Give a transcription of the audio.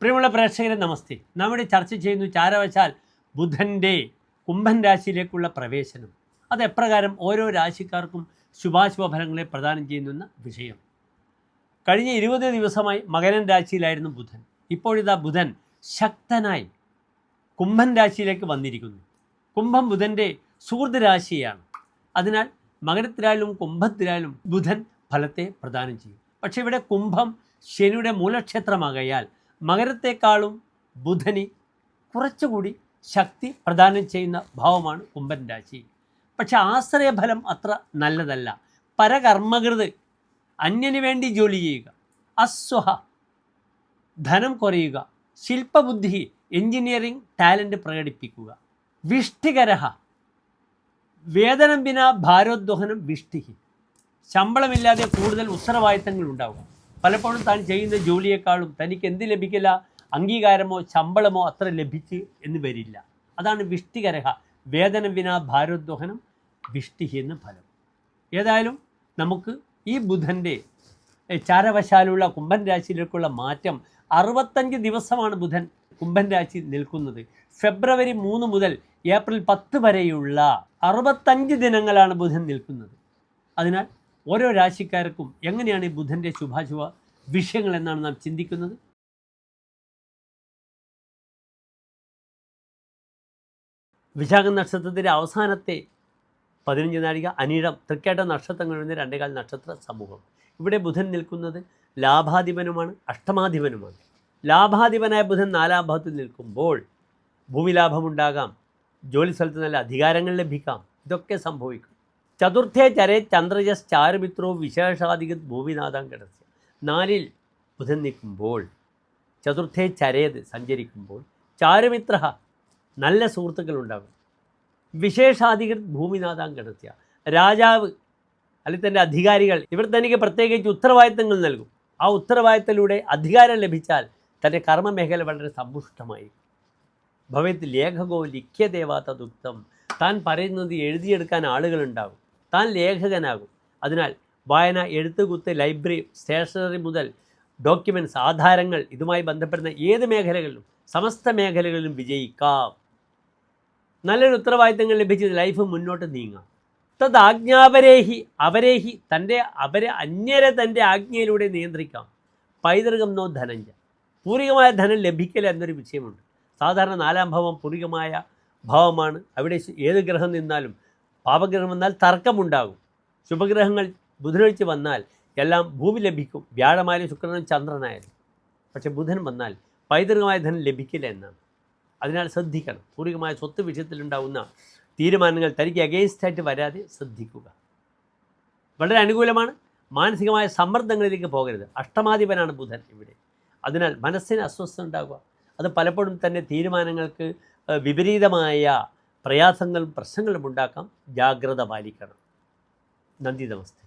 പ്രിയമുള്ള പ്രേക്ഷകരെ നമസ്തേ. നമ്മുടെ ചർച്ച ചെയ്യുന്നു ചാരവശാൽ ബുധന്റെ കുംഭൻ രാശിയിലേക്കുള്ള പ്രവേശനം. അത് എപ്രകാരം ഓരോ രാശിക്കാർക്കും ശുഭാശുഭ ഫലങ്ങളെ പ്രദാനം ചെയ്യുന്ന വിഷയം. കഴിഞ്ഞ ഇരുപത് ദിവസമായി മകരൻ രാശിയിലായിരുന്നു ബുധൻ. ഇപ്പോഴിതാ ബുധൻ ശക്തനായി കുംഭൻ രാശിയിലേക്ക് വന്നിരിക്കുന്നു. കുംഭം ബുധന്റെ സുഹൃത് രാശിയാണ്. അതിനാൽ മകരത്തിലായാലും കുംഭത്തിലായാലും ബുധൻ ഫലത്തെ പ്രദാനം ചെയ്യും. പക്ഷേ ഇവിടെ കുംഭം ശനിയുടെ മൂലക്ഷേത്രമാകയാൽ മകരത്തെക്കാളും ബുധന് കുറച്ചുകൂടി ശക്തി പ്രദാനം ചെയ്യുന്ന ഭാവമാണ് കുംഭൻ രാശി. പക്ഷെ ആശ്രയഫലം അത്ര നല്ലതല്ല. പരകർമ്മകൃത് അന്യന് വേണ്ടി ജോലി ചെയ്യുക അസ്വഹ ധനം കുറയുക ശില്പബുദ്ധി എഞ്ചിനീയറിംഗ് ടാലന്റ് പ്രകടിപ്പിക്കുക. വിഷ്ടികരഹ വേതനം വിന ഭാരോദ്വഹനം വിഷ്ടിഹി. ശമ്പളമില്ലാതെ കൂടുതൽ ഉത്തരവാദിത്തങ്ങൾ ഉണ്ടാവുക. പലപ്പോഴും താൻ ചെയ്യുന്ന ജോലിയേക്കാളും തനിക്ക് എന്ത് ലഭിക്കില്ല? അംഗീകാരമോ ശമ്പളമോ അത്ര ലഭിച്ച് എന്ന് വരില്ല. അതാണ് വിഷ്ടികരഹ. വേതനം വിന ഭാരോദ്വഹനം വിഷ്ടിഹി എന്ന ഫലം. ഏതായാലും നമുക്ക് ഈ ബുധന്റെ ചാരവശാലുള്ള കുംഭൻ രാശിയിലേക്കുള്ള മാറ്റം അറുപത്തഞ്ച് ദിവസമാണ് ബുധൻ കുംഭൻ രാശി നിൽക്കുന്നത്. ഫെബ്രുവരി മൂന്ന് മുതൽ ഏപ്രിൽ പത്ത് വരെയുള്ള അറുപത്തഞ്ച് ദിനങ്ങളാണ് ബുധൻ നിൽക്കുന്നത്. അതിനാൽ ഓരോ രാശിക്കാർക്കും എങ്ങനെയാണ് ഈ ബുധന്റെ ശുഭാശുഭ വിഷയങ്ങൾ എന്നാണ് നാം ചിന്തിക്കുന്നത്? വിശാഖ നക്ഷത്രത്തിന്റെ അവസാനത്തെ പതിനഞ്ച് നാഴിക അനിഴം തൃക്കേട്ട നക്ഷത്രങ്ങൾ വരുന്ന രണ്ടേകാൽ നക്ഷത്ര സമൂഹം. ഇവിടെ ബുധൻ നിൽക്കുന്നത് ലാഭാധിപനുമാണ് അഷ്ടമാധിപനുമാണ്. ലാഭാധിപനായ ബുധൻ നാലാം ഭാവത്തിൽ നിൽക്കുമ്പോൾ ഭൂമി ലാഭമുണ്ടാകാം ജോലി സ്ഥലത്ത് നല്ല അധികാരങ്ങൾ ലഭിക്കാം ഇതൊക്കെ സംഭവിക്കും. ചതുർത്ഥേ ചരേ ചന്ദ്രജസ് ചാരുമിത്രോ വിശേഷാധിക ഭൂമിനാഥാം കിടസ്യ. നാലിൽ ബുധൻ നിൽക്കുമ്പോൾ ചതുർത്ഥേ ചരേത് സഞ്ചരിക്കുമ്പോൾ ചാരുമിത്ര നല്ല സുഹൃത്തുക്കൾ ഉണ്ടാകും വിശേഷാധികർ ഭൂമിനാഥാം കിടത്തിയ രാജാവ് അല്ലെങ്കിൽ തന്റെ അധികാരികൾ ഇവർ തനിക്ക് പ്രത്യേകിച്ച് ഉത്തരവാദിത്തങ്ങൾ നൽകും. ആ ഉത്തരവാദിത്തത്തിലൂടെ അധികാരം ലഭിച്ചാൽ തന്റെ കർമ്മമേഖല വളരെ സമ്പുഷ്ടമായി ഭവത് ലേഖകോ ലിഖ്യദേവാത്ത ദുഃഖം താൻ പറയുന്നത് എഴുതിയെടുക്കാൻ ആളുകളുണ്ടാകും. താൻ ലേഖകനാകും. അതിനാൽ വായന എഴുത്തുകുത്ത് ലൈബ്രറി സ്റ്റേഷനറി മുതൽ ഡോക്യുമെന്റ്സ് ആധാരങ്ങൾ ഇതുമായി ബന്ധപ്പെടുന്ന ഏത് മേഖലകളിലും സമസ്ത മേഖലകളിലും വിജയിക്കാം. നല്ലൊരു ഉത്തരവാദിത്തങ്ങൾ ലഭിച്ച് ലൈഫ് മുന്നോട്ട് നീങ്ങാം. തത് ആജ്ഞാപരേഹി അവരേഹി തന്റെ അവരെ അന്യരെ തന്റെ ആജ്ഞയിലൂടെ നിയന്ത്രിക്കാം. പൈതൃകം നോ ധനഞ്ച. പൂർവികമായ ധനം ലഭിക്കൽ എന്നൊരു വിഷയമുണ്ട്. സാധാരണ നാലാം ഭാവം പൂർവികമായ ഭാവമാണ്. അവിടെ ഏത് ഗ്രഹം നിന്നാലും പാപഗ്രഹം വന്നാൽ തർക്കമുണ്ടാകും. ശുഭഗ്രഹങ്ങൾ ബുധനൊഴിച്ച് വന്നാൽ എല്ലാം ഭൂമി ലഭിക്കും. വ്യാഴമായാലും ശുക്രനും ചന്ദ്രനായാലും. പക്ഷേ ബുധൻ വന്നാൽ പൈതൃകമായ ധനം ലഭിക്കില്ല എന്നാണ്. അതിനാൽ ശ്രദ്ധിക്കണം. പൂർവികമായ സ്വത്ത് വിഷയത്തിലുണ്ടാവുന്ന തീരുമാനങ്ങൾ തനിക്ക് അഗെയിൻസ്റ്റായിട്ട് വരാതെ ശ്രദ്ധിക്കുക. വളരെ അനുകൂലമാണ്. മാനസികമായ സമ്മർദ്ദങ്ങളിലേക്ക് പോകരുത്. അഷ്ടമാധിപനാണ് ബുധൻ ഇവിടെ. അതിനാൽ മനസ്സിന് അസ്വസ്ഥത ഉണ്ടാകുക അത് പലപ്പോഴും തന്നെ തീരുമാനങ്ങൾക്ക് വിപരീതമായ പ്രയാസങ്ങളും പ്രശ്നങ്ങളും ഉണ്ടാക്കാം. ജാഗ്രത പാലിക്കണം. നന്ദി നമസ്തേ.